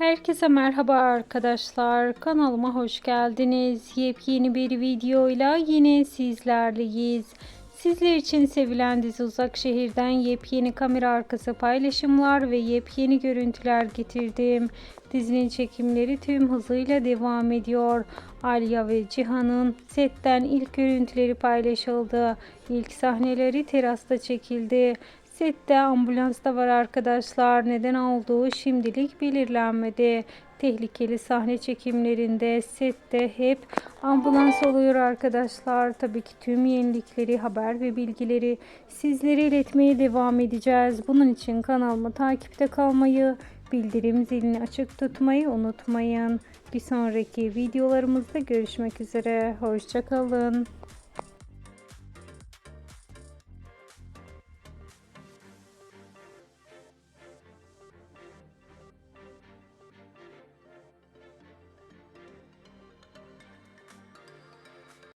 Herkese merhaba arkadaşlar. Kanalıma hoş geldiniz. Yepyeni bir videoyla yine sizlerleyiz. Sizler için sevilen dizi Uzak Şehir'den yepyeni kamera arkası paylaşımlar ve yepyeni görüntüler getirdim. Dizinin çekimleri tüm hızıyla devam ediyor. Alya ve Cihan'ın setten ilk görüntüleri paylaşıldı. İlk sahneleri terasta çekildi. Sette ambulans da var arkadaşlar. Neden olduğu şimdilik belirlenmedi. Tehlikeli sahne çekimlerinde sette hep ambulans oluyor arkadaşlar. Tabii ki tüm yenilikleri, haber ve bilgileri sizlere iletmeye devam edeceğiz. Bunun için kanalımı takipte kalmayı, bildirim zilini açık tutmayı unutmayın. Bir sonraki videolarımızda görüşmek üzere. Hoşçakalın.